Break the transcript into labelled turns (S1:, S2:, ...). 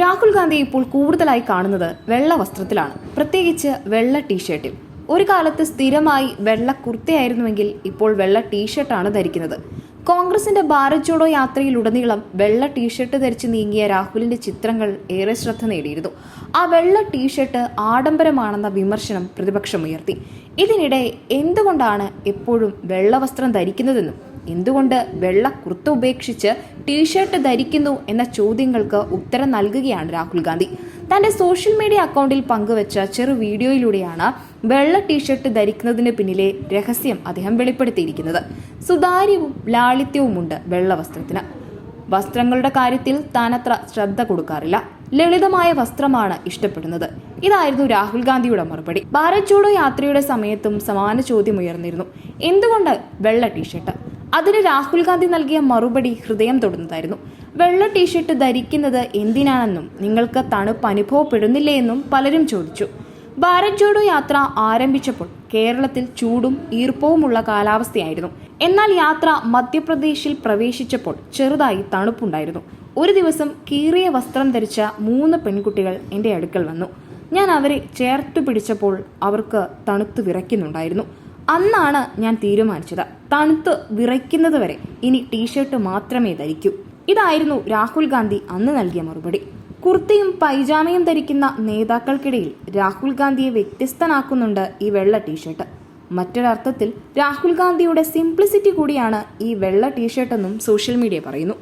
S1: രാഹുൽ ഗാന്ധി ഇപ്പോൾ കൂടുതലായി കാണുന്നത് വെള്ള വസ്ത്രത്തിലാണ്. പ്രത്യേകിച്ച് വെള്ള ടീഷർട്ടിൽ. ഒരു കാലത്ത് സ്ഥിരമായി വെള്ള കുർത്തയായിരുന്നുവെങ്കിൽ ഇപ്പോൾ വെള്ള ടീഷർട്ടാണ് ധരിക്കുന്നത്. കോൺഗ്രസിന്റെ ഭാരത് ജോഡോ യാത്രയിലുടനീളം വെള്ള ടീഷർട്ട് ധരിച്ച് നീങ്ങിയ രാഹുലിന്റെ ചിത്രങ്ങൾ ഏറെ ശ്രദ്ധ നേടിയിരുന്നു. ആ വെള്ള ടീഷർട്ട് ആഡംബരമാണെന്ന വിമർശനം പ്രതിപക്ഷം ഉയർത്തി. ഇതിനിടെ എന്തുകൊണ്ടാണ് എപ്പോഴും വെള്ള വസ്ത്രം ധരിക്കുന്നതെന്നും എന്തുകൊണ്ട് വെള്ള കുർത്ത ഉപേക്ഷിച്ച് ടീഷർട്ട് ധരിക്കുന്നു എന്ന ചോദ്യങ്ങൾക്ക് ഉത്തരം നൽകുകയാണ് രാഹുൽ ഗാന്ധി. തന്റെ സോഷ്യൽ മീഡിയ അക്കൗണ്ടിൽ പങ്കുവച്ച ചെറു വീഡിയോയിലൂടെയാണ് വെള്ള ടീഷർട്ട് ധരിക്കുന്നതിന് പിന്നിലെ രഹസ്യം അദ്ദേഹം വെളിപ്പെടുത്തിയിരിക്കുന്നത്. സുതാര്യവും ലാളിത്യവുമുണ്ട് വെള്ള വസ്ത്രത്തിന് വസ്ത്രങ്ങളുടെ കാര്യത്തിൽ താനത്ര ശ്രദ്ധ കൊടുക്കാറില്ല. ലളിതമായ വസ്ത്രമാണ് ഇഷ്ടപ്പെടുന്നത്. ഇതായിരുന്നു രാഹുൽ ഗാന്ധിയുടെ മറുപടി. ഭാരത് ജോഡോ യാത്രയുടെ സമയത്തും സമാന ചോദ്യം ഉയർന്നിരുന്നു. എന്തുകൊണ്ട് വെള്ള ടീഷർട്ട്? അതിന് രാഹുൽ ഗാന്ധി നൽകിയ മറുപടി ഹൃദയം തൊടുന്നതായിരുന്നു. വെള്ള ടീഷർട്ട് ധരിക്കുന്നത് എന്തിനാണെന്നും നിങ്ങൾക്ക് തണുപ്പ് അനുഭവപ്പെടുന്നില്ലേ എന്നും പലരും ചോദിച്ചു. ഭാരത് ജോഡോ യാത്ര ആരംഭിച്ചപ്പോൾ കേരളത്തിൽ ചൂടും ഈർപ്പവുമുള്ള കാലാവസ്ഥയായിരുന്നു. എന്നാൽ യാത്ര മധ്യപ്രദേശിൽ പ്രവേശിച്ചപ്പോൾ ചെറുതായി തണുപ്പുണ്ടായിരുന്നു. ഒരു ദിവസം കീറിയ വസ്ത്രം ധരിച്ച മൂന്ന് പെൺകുട്ടികൾ എന്റെ അടുക്കൽ വന്നു. ഞാൻ അവരെ ചേർത്തു പിടിച്ചപ്പോൾ അവർക്ക് തണുത്ത് വിറയ്ക്കുന്നുണ്ടായിരുന്നു. അന്നാണ് ഞാൻ തീരുമാനിച്ചത്. തണുത്ത് വിറയ്ക്കുന്നത് വരെ ഇനി ടീഷർട്ട് മാത്രമേ ധരിക്കൂ. ഇതായിരുന്നു രാഹുൽ ഗാന്ധി അന്ന് നൽകിയ മറുപടി. കുർത്തയും പൈജാമയും ധരിക്കുന്ന നേതാക്കൾക്കിടയിൽ രാഹുൽ ഗാന്ധിയെ വ്യത്യസ്തനാക്കുന്നുണ്ട് ഈ വെള്ള ടീഷർട്ട് മറ്റൊരർത്ഥത്തിൽ രാഹുൽ ഗാന്ധിയുടെ സിംപ്ലിസിറ്റി കൂടിയാണ് ഈ വെള്ള ടീഷർട്ടെന്നും സോഷ്യൽ മീഡിയ പറയുന്നു.